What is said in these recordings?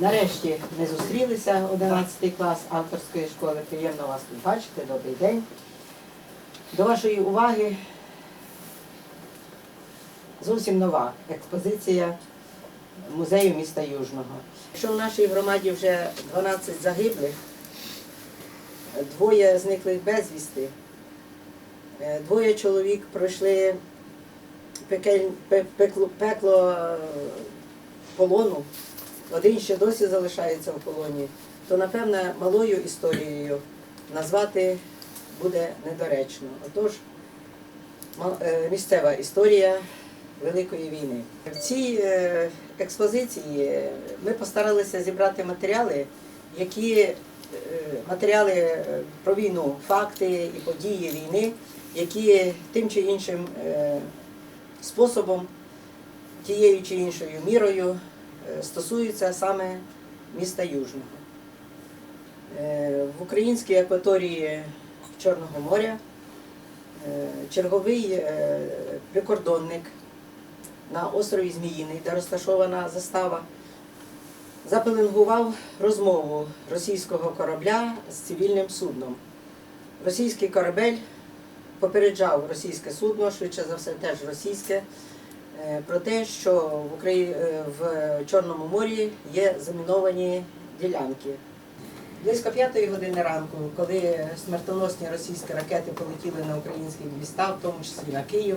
Нарешті ми зустрілися 11 клас авторської школи. Приємно вас тут бачити. Добрий день. До вашої уваги зовсім нова експозиція музею міста Южного. Якщо в нашій громаді вже 12 загиблих, двоє зниклих безвісти, е, двоє чоловік пройшли пекло е, полону, один ще досі залишається в полоні, то напевне малою історією назвати буде недоречно. Отож, е, місцева історія Великої війни. В цій е, експозиції ми постаралися зібрати матеріали, які е, матеріали про війну, факти і події війни, які тим чи іншим способом, тією чи іншою мірою стосуються саме міста Южного. Е, В українській акваторії Чорного моря е, черговий е, прикордонник на острові Зміїний, де розташована застава, запеленгував розмову російського корабля з цивільним судном. Російський корабель попереджав російське судно, швидше за все теж російське, е, про те, що в, Украї... е, в Чорному морі є заміновані ділянки. Близько п'ятої години ранку, коли смертоносні російські ракети полетіли на українські міста, в тому числі на Київ,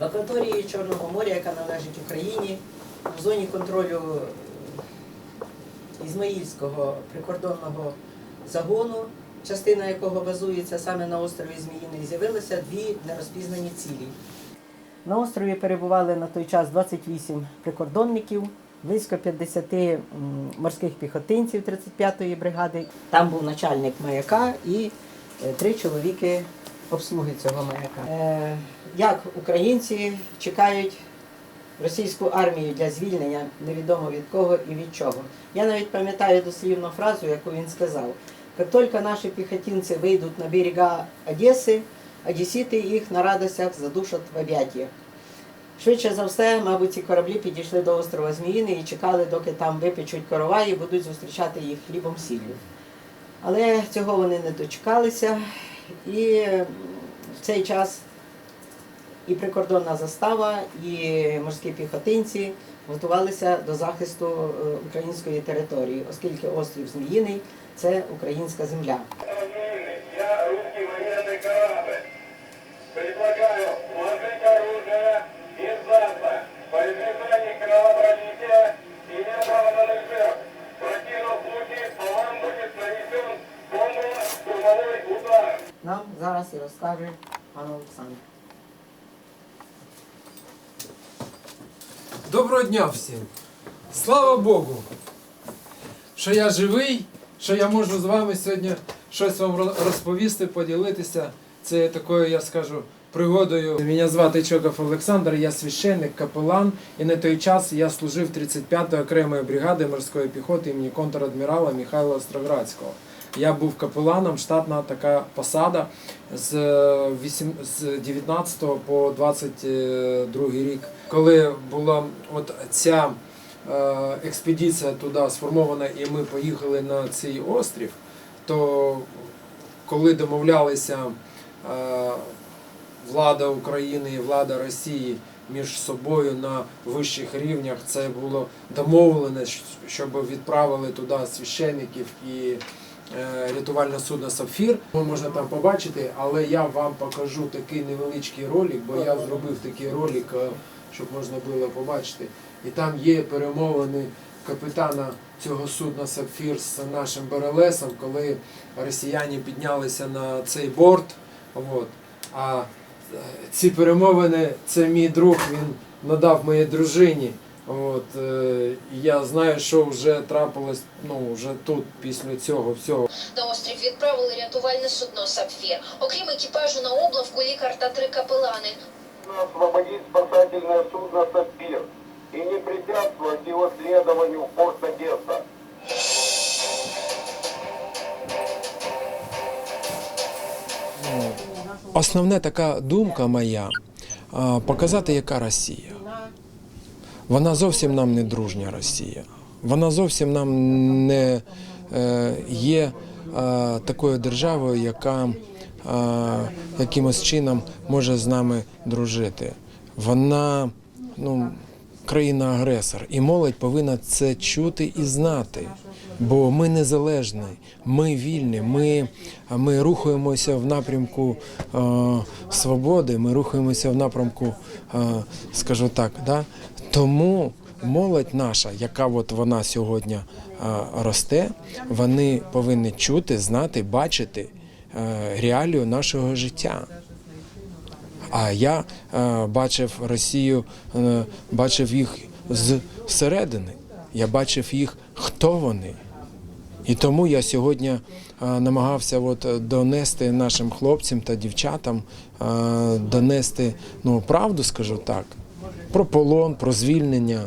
в акваторії Чорного моря, яка належить Україні, в зоні контролю е, Ізмаїльського прикордонного загону, частина якого базується саме на острові Зміїний, з'явилися дві нерозпізнані цілі. На острові перебували на той час 28 прикордонників, близько 50 м, морських піхотинців 35-ї бригади. Там був начальник маяка і е, три чоловіки обслуги цього маяка. Е, Як українці чекають російську армію для звільнення невідомо від кого і від чого. Я навіть пам'ятаю дослівну фразу, яку він сказав. Как только наши пехотинцы выйдут на берега Одессы, одесіти їх на радостях задушать в об'яттях. Швидше за все, мабуть, ці кораблі підійшли до острова Зміїний і чекали, доки там випечуть корова і будуть зустрічати їх хлібом сіллю. Але цього вони не дочекалися, і в цей час і прикордонна застава, і морські піхотинці готувалися до захисту е, української території, оскільки острів Зміїний це українська земля. Нам зараз і розкаже пан Олександр. Доброго дня всім! Слава Богу! Що я живий, що я можу з вами сьогодні щось вам розповісти, поділитися. Це такою, я скажу, пригодою. Мене звати Чоков Олександр, я священник, капелан, і на той час я служив 35-ї окремої бригади морської піхоти імені контрадмірала Михайла Остроградського. Я був капеланом, штатна така посада з, е, вісім- з 19 по 22 рік. Коли була от ця е, експедиція туди сформована, і ми поїхали на цей острів, то коли домовлялися е, влада України і влада Росії між собою на вищих рівнях, це було домовлено, щоб відправили туди священників і рятувальне судно Сапфір. Можна там побачити, але я вам покажу такий невеличкий ролик, бо я зробив такий ролик, е, щоб можна було побачити. І там є перемовини капітана цього судна Сапфір з нашим Берелесом, коли росіяни піднялися на цей борт. От. А е, ці перемовини це мій друг, він надав моїй дружині. От, е, я знаю, що вже трапилось ну, вже тут, після цього всього. На острів відправили рятувальне судно Сапфір. Окрім екіпажу на облавку, лікар та три капелани. Освободить спасательное судно «Сапфир» и не препятствовать его следованию в порт Одесса. Основна така думка моя показати, яка Росія. Вона зовсім нам не дружня Росія. Вона зовсім нам не е, є е, такою державою, яка е, якимось чином може з нами дружити. Вона ну, країна-агресор, і молодь повинна це чути і знати. Бо ми незалежні, ми вільні, ми, ми рухаємося в напрямку е, свободи, ми рухаємося в напрямку, е, скажу так, да? Тому молодь наша, яка от вона сьогодні е, росте, вони повинні чути, знати, бачити е, реалію нашого життя. А я е, бачив Росію, бачив їх зсередини. Я бачив їх, хто вони. І тому я сьогодні намагався от донести нашим хлопцям та дівчатам, донести ну, правду, скажу так, про полон, про звільнення,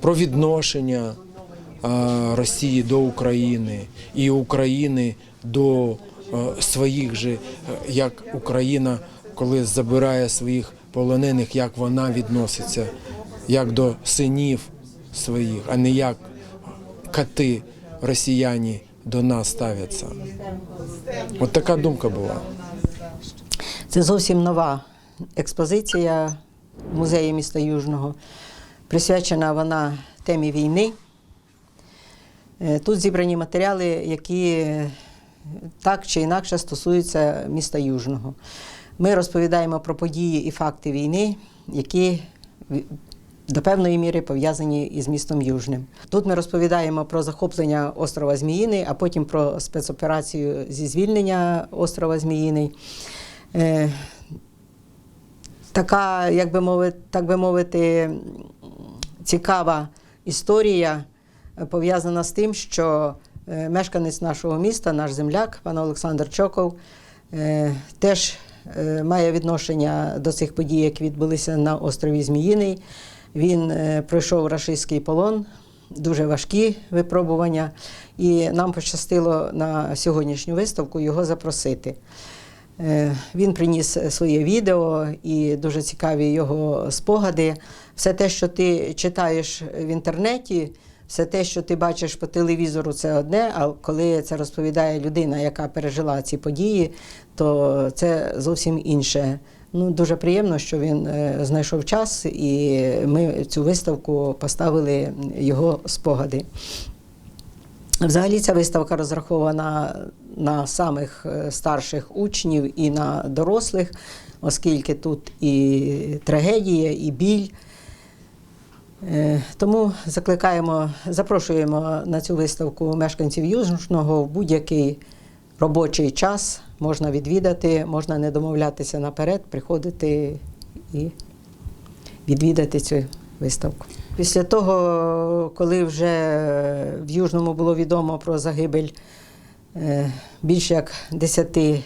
про відношення е, Росії до України і України до е, своїх же, е, як Україна, коли забирає своїх полонених, як вона відноситься, як до синів своїх, а не як коти росіяни до нас ставляться. От така думка була. Це зовсім нова експозиція музею міста Южного. Присвячена вона темі війни. Е, Тут зібрані матеріали, які е, так чи інакше стосуються міста Южного. Ми розповідаємо про події і факти війни, які до певної міри пов'язані із містом Южним. Тут ми розповідаємо про захоплення острова Зміїний, а потім про спецоперацію зі звільнення острова Зміїний. Така, як би мовити, так би мовити, цікава історія е, пов'язана з тим, що е, мешканець нашого міста, наш земляк, пан Олександр Чоков, е, теж має відношення до цих подій, які відбулися на острові Зміїний. Він пройшов рашистський полон, дуже важкі випробування, і нам пощастило на сьогоднішню виставку його запросити. Е, Він приніс своє відео і дуже цікаві його спогади. Все те, що ти читаєш в інтернеті, все те, що ти бачиш по телевізору, це одне. А коли це розповідає людина, яка пережила ці події, то це зовсім інше. Ну, дуже приємно, що він е, знайшов час, і ми цю виставку поставили його спогади. Взагалі ця виставка розрахована на самих е, старших учнів і на дорослих, оскільки тут і трагедія, і біль. Е, Тому закликаємо, запрошуємо на цю виставку мешканців Южного в будь-який робочий час. Можна відвідати, можна не домовлятися наперед, приходити і відвідати цю виставку. Після того, коли вже в Южному було відомо про загибель більше як десяти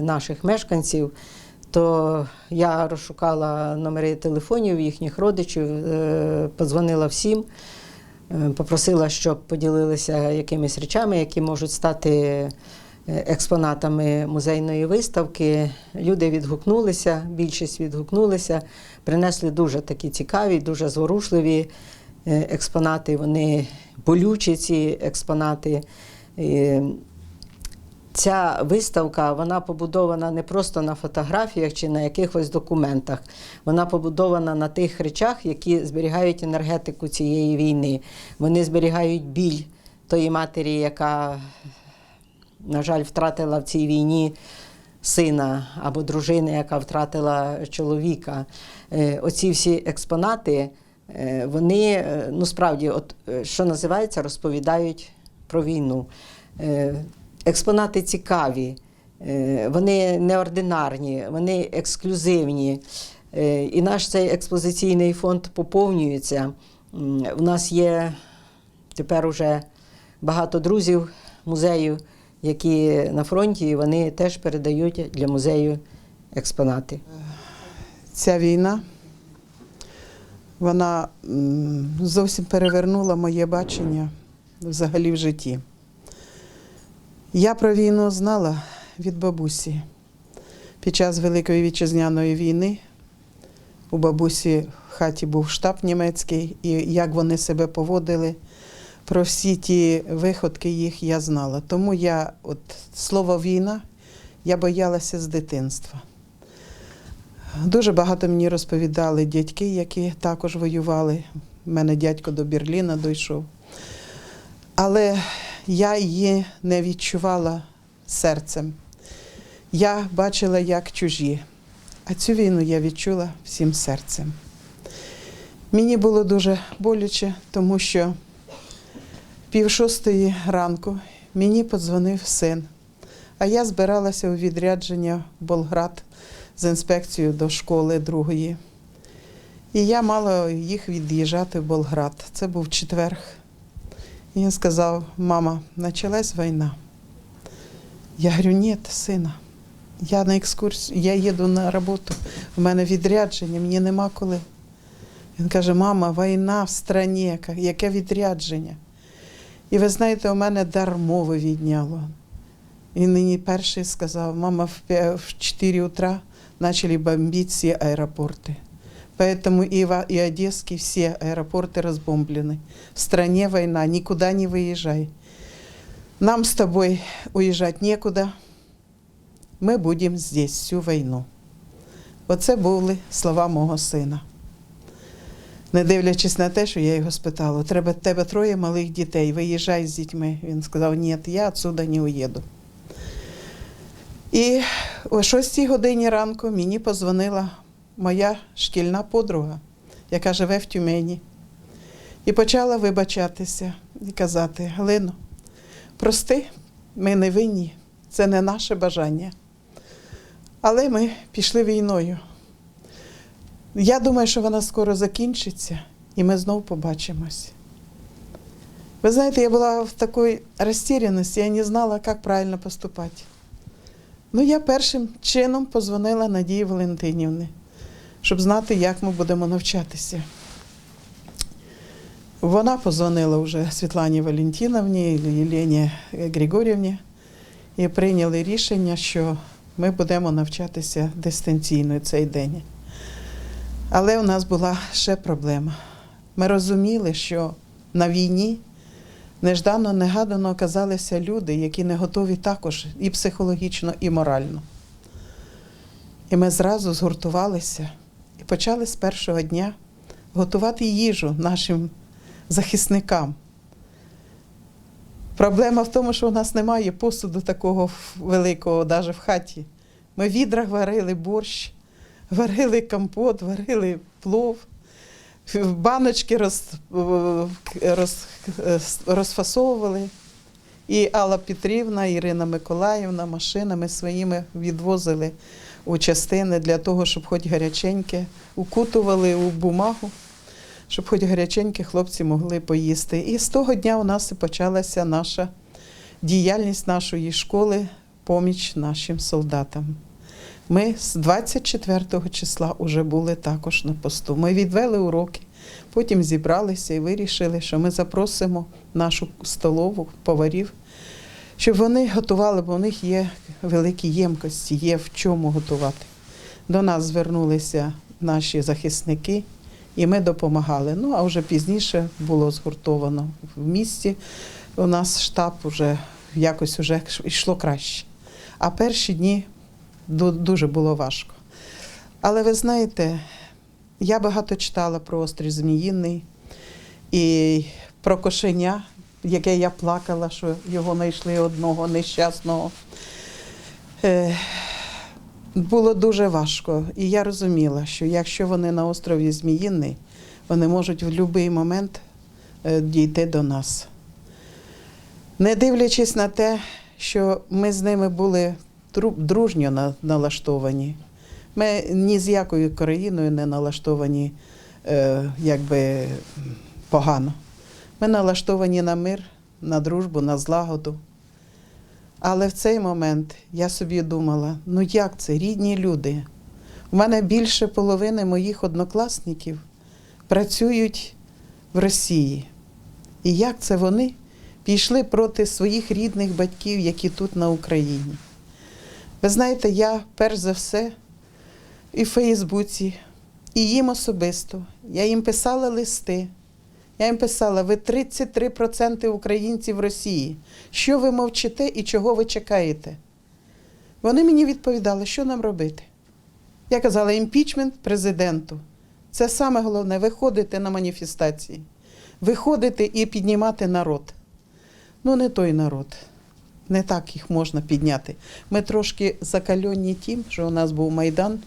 наших мешканців, то я розшукала номери телефонів їхніх родичів, е, подзвонила всім, е, попросила, щоб поділилися якимись речами, які можуть стати е, експонатами музейної виставки. Люди відгукнулися, більшість відгукнулися, принесли дуже такі цікаві, дуже зворушливі е, експонати. Вони болючі ці експонати. Ця виставка вона побудована не просто на фотографіях чи на якихось документах. Вона побудована на тих речах, які зберігають енергетику цієї війни. Вони зберігають біль тої матері, яка, на жаль, втратила в цій війні сина або дружини, яка втратила чоловіка. Е, Оці всі експонати, е, вони е, ну справді, от що називається, розповідають про війну. Експонати цікаві, е, вони неординарні, вони ексклюзивні. Е, І наш цей експозиційний фонд поповнюється. У нас є тепер уже багато друзів музею, які на фронті, і вони теж передають для музею експонати. Ця війна вона зовсім перевернула моє бачення взагалі в житті. Я про війну знала від бабусі. Під час Великої вітчизняної війни у бабусі в хаті був штаб німецький, і як вони себе поводили, про всі ті виходки їх я знала. Тому я, от слово війна, я боялася з дитинства. Дуже багато мені розповідали дядьки, які також воювали. У мене дядько до Берліна дійшов. Але я її не відчувала серцем. Я бачила як чужі, а цю війну я відчула всім серцем. Мені було дуже боляче, тому що пів шостої ранку мені подзвонив син, а я збиралася у відрядження в Болград з інспекцією до школи другої. І я мала їх від'їжджати в Болград. Це був четверг. Він сказав: мама, почалась війна. Я говорю, ні, сина, я на екскурсію, я їду на роботу, у мене відрядження, мені нема коли. Він каже, мама, війна в страні, яке відрядження. І ви знаєте, у мене дар мови відняло. Він мені перший сказав, мама, в 4 утра почали бомбити всі аеропорти. Поэтому и, Ва- и Одесский все аэропорты разбомблены. В стране война, никуда не выезжай. Нам с тобой уезжать некуда. Ми будемо здесь всю війну. Оце були слова мого сина. Не дивлячись на те, що я його спитала, треба в тебе троє малих дітей, виїжджай з дітьми. Він сказав, ні, я відсюди не уїду. І о 6 годині ранку мені позвонила моя шкільна подруга, яка живе в Тюмені, і почала вибачатися і казати: Галино, прости, ми не винні, це не наше бажання. Але ми пішли війною. Я думаю, що вона скоро закінчиться, і ми знову побачимось. Ви знаєте, я була в такій розтіряності, я не знала, як правильно поступати. Ну, я першим чином позвонила Надії Валентинівні, щоб знати, як ми будемо навчатися. Вона позвонила вже Світлані Валентиновні і Єлені Григорівні і прийняли рішення, що ми будемо навчатися дистанційно цей день. Але у нас була ще проблема. Ми розуміли, що на війні неждано, негадано оказалися люди, які не готові також і психологічно, і морально. І ми зразу згуртувалися і почали з першого дня готувати їжу нашим захисникам. Проблема в тому, що у нас немає посуду такого великого, навіть в хаті. Ми в відрах варили борщ, варили компот, варили плов, баночки роз, роз, розфасовували. І Алла Петрівна, Ірина Миколаївна машинами своїми відвозили у частини для того, щоб хоч гаряченьке укутували у бумагу, щоб хоч гаряченьке хлопці могли поїсти. І з того дня у нас і почалася наша діяльність нашої школи, поміч нашим солдатам. Ми з 24 числа вже були також на посту. Ми відвели уроки, потім зібралися і вирішили, що ми запросимо нашу столову поварів, щоб вони готували, бо у них є великі ємкості, є в чому готувати. До нас звернулися наші захисники, і ми допомагали. Ну, а вже пізніше було згуртовано в місті. У нас штаб вже якось вже йшло краще. А перші дні дуже було важко. Але ви знаєте, я багато читала про острів Зміїний і про кошеня, яке я плакала, що його знайшли одного нещасного. Е, було дуже важко. І я розуміла, що якщо вони на острові Зміїний, вони можуть в будь-який момент е, дійти до нас. Не дивлячись на те, що ми з ними були дружньо налаштовані. Ми ні з якою країною не налаштовані е, якби погано. Ми налаштовані на мир, на дружбу, на злагоду. Але в цей момент я собі думала: ну як це, рідні люди? У мене більше половини моїх однокласників працюють в Росії. І як це вони пішли проти своїх рідних батьків, які тут на Україні? Ви знаєте, я перш за все і в Фейсбуці, і їм особисто. Я їм писала листи. Я їм писала: ви 33% українців Росії. Що ви мовчите і чого ви чекаєте? Вони мені відповідали, що нам робити. Я казала, імпічмент президенту. Це саме головне виходити на маніфестації, виходити і піднімати народ. Ну, не той народ. Не так їх можна підняти. Ми трошки закальонні тим, що у нас був Майдан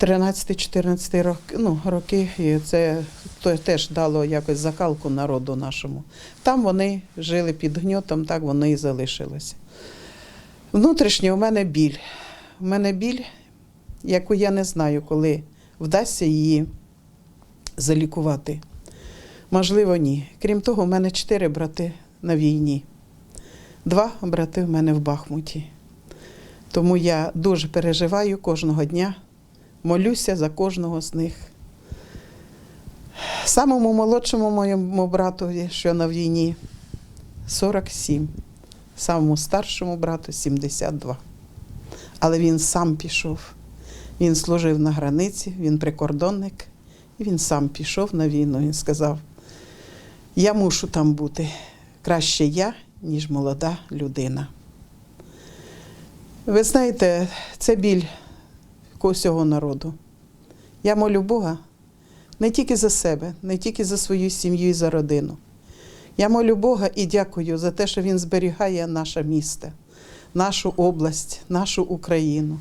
13-14 роки, ну, роки, і це то теж дало якось закалку народу нашому. Там вони жили під гньотом, так вони і залишилися. Внутрішньо у мене біль. У мене біль, яку я не знаю, коли вдасться її залікувати. Можливо, ні. Крім того, у мене чотири брати на війні. Два брати в мене в Бахмуті. Тому я дуже переживаю кожного дня, молюся за кожного з них. Самому молодшому моєму брату, що на війні, 47, самому старшому брату 72. Але він сам пішов. Він служив на границі, він прикордонник, і він сам пішов на війну. Він сказав: я мушу там бути. Краще я, ніж молода людина. Ви знаєте, це біль всього народу. Я молю Бога не тільки за себе, не тільки за свою сім'ю і за родину. Я молю Бога і дякую за те, що Він зберігає наше місто, нашу область, нашу Україну.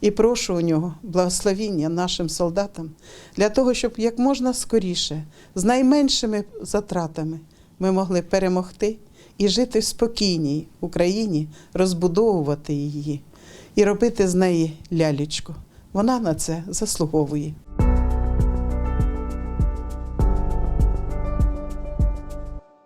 І прошу у нього благословіння нашим солдатам для того, щоб як можна скоріше, з найменшими затратами, ми могли перемогти і жити в спокійній Україні, розбудовувати її і робити з неї лялечку. Вона на це заслуговує.